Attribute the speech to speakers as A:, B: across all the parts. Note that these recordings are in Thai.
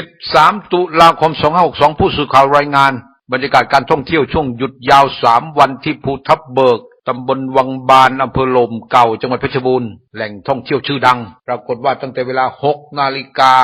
A: 13 ตุลาคม 2562 ผู้สื่อข่าวรายงาน บรรยากาศการท่องเที่ยวช่วงหยุดยาว 3 วันที่ภูทับเบิกตำบลวังบานอำเภอลมเก่า จังหวัดเพชรบูรณ์ แหล่งท่องเที่ยวชื่อดัง ปรากฏว่าตั้งแต่เวลา 6 นาฬิกา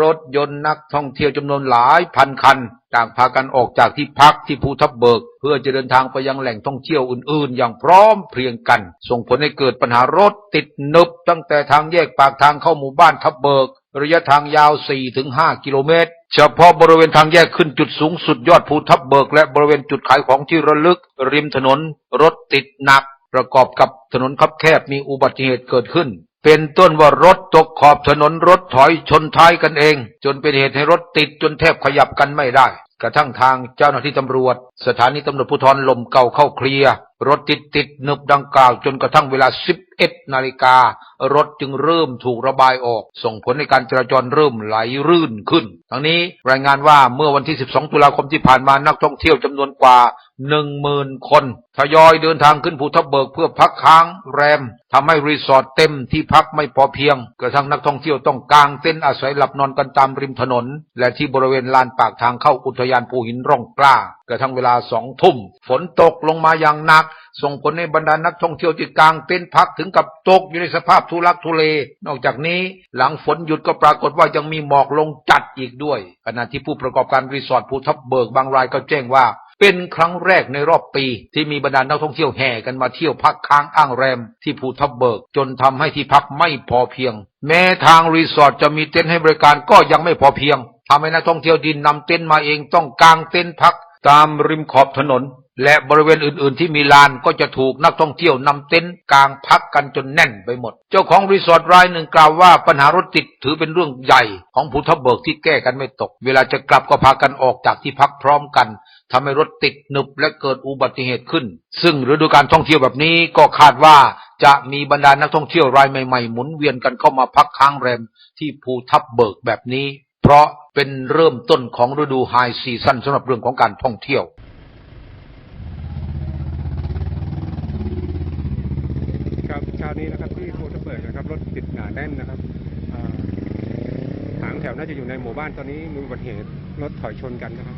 A: รถยนต์นักท่องเที่ยวจำนวนหลายพันคัน ต่างพากันออกจากที่พักที่ภูทับเบิก เพื่อจะเดินทางไปยังแหล่งท่องเที่ยวอื่นๆ อย่างพร้อมเพรียงกัน ส่งผลให้เกิดปัญหารถติดหนึบตั้งแต่ทางแยกปากทางเข้าหมู่บ้านทับเบิก ระยะทางยาว 4-5 กิโลเมตร เฉพาะบริเวณทางแยกขึ้นจุดสูงสุดยอดภูทับเบิก และบริเวณจุดขายของที่ระลึก ริมถนนรถติดหนัก ประกอบกับถนนคับแคบมีอุบัติเหตุเกิดขึ้น เป็นต้นว่ารถตกขอบถนนรถถอยชนท้ายกันเอง จนเป็นเหตุให้รถติดจนแทบขยับกันไม่ได้ กระทั่งทางเจ้าหน้าที่ตำรวจ สถานีตำรวจภูธรลมเก่าเข้าเคลียร์รถติดติดหนึบดังกล่าวจนกระทั่งเวลา 11นาฬิกา รถจึงเริ่มถูกระบายออก ส่งผลให้การจราจรเริ่มไหลรื่นขึ้น ทั้งนี้รายงานว่าเมื่อวันที่ 12 ตุลาคมที่ผ่านมานักท่องเที่ยวจำนวนกว่า10,000คนทยอยเดินทางขึ้นภูทับเบิกเพื่อพักค้างแรมทำให้รีสอร์ทเต็มที่พักไม่พอเพียง กระทั่งนักท่องเที่ยวต้องกางเต็นท์อาศัยหลับนอนกันตามริมถนน และที่บริเวณลานปากทางเข้าอุทยานภูหินร่องกล้า กระทั่งเวลาสองทุ่ม ฝนตกลงมาอย่างหนัก ส่งผลให้บรรดานักท่องเที่ยวที่กางเต็นท์พักถึงกับตกอยู่ในสภาพทุลักทุเล นอกจากนี้หลังฝนหยุดก็ปรากฏว่ายังมีหมอกลงจัดอีกด้วย ขณะที่ผู้ประกอบการรีสอร์ทภูทับเบิกบางรายก็แจ้งว่าเป็นครั้งแรกในรอบปี ที่มีบรรดานักท่องเที่ยวแห่กันมาเที่ยวพักค้างอ้างแรม ที่ภูทับเบิก จนทำให้ที่พักไม่พอเพียง แม้ทางรีสอร์ทจะมีเต็นท์ให้บริการก็ยังไม่พอเพียงทำให้นักท่องเที่ยวดินนำเต็นท์มาเองต้องกางเต็นท์พัก ตามริมขอบถนน และบริเวณอื่นๆที่มีลานก็จะถูกนักท่องเที่ยวนำเต็นท์กางพักกันจนแน่นไปหมด เจ้าของรีสอร์ทรายหนึ่งกล่าวว่าปัญหารถติดถือเป็นเรื่องใหญ่ของภูทับเบิกที่แก้กันไม่ตก เวลาจะกลับก็พากันออกจากที่พักพร้อมกันทำให้รถติดหนึบและเกิดอุบัติเหตุขึ้น ซึ่งฤดูการท่องเที่ยวแบบนี้ก็คาดว่าจะมีบรรดานักท่องเที่ยวรายใหม่ๆหมุนเวียนกันเข้ามาพักค้างแรมที่ภูทับเบิกแบบนี้ เพราะเป็นเริ่มต้นของฤดูไฮซีซั่นสำหรับเรื่องของการท่องเที่ยว
B: ครับเช้านี้นะครับที่ภูทับเบิกนะครับรถติดหนาแน่นนะครับหางแถวน่าจะอยู่ในหมู่บ้านตอนนี้มีอุบัติเหตุรถถอยชนกันนะครับ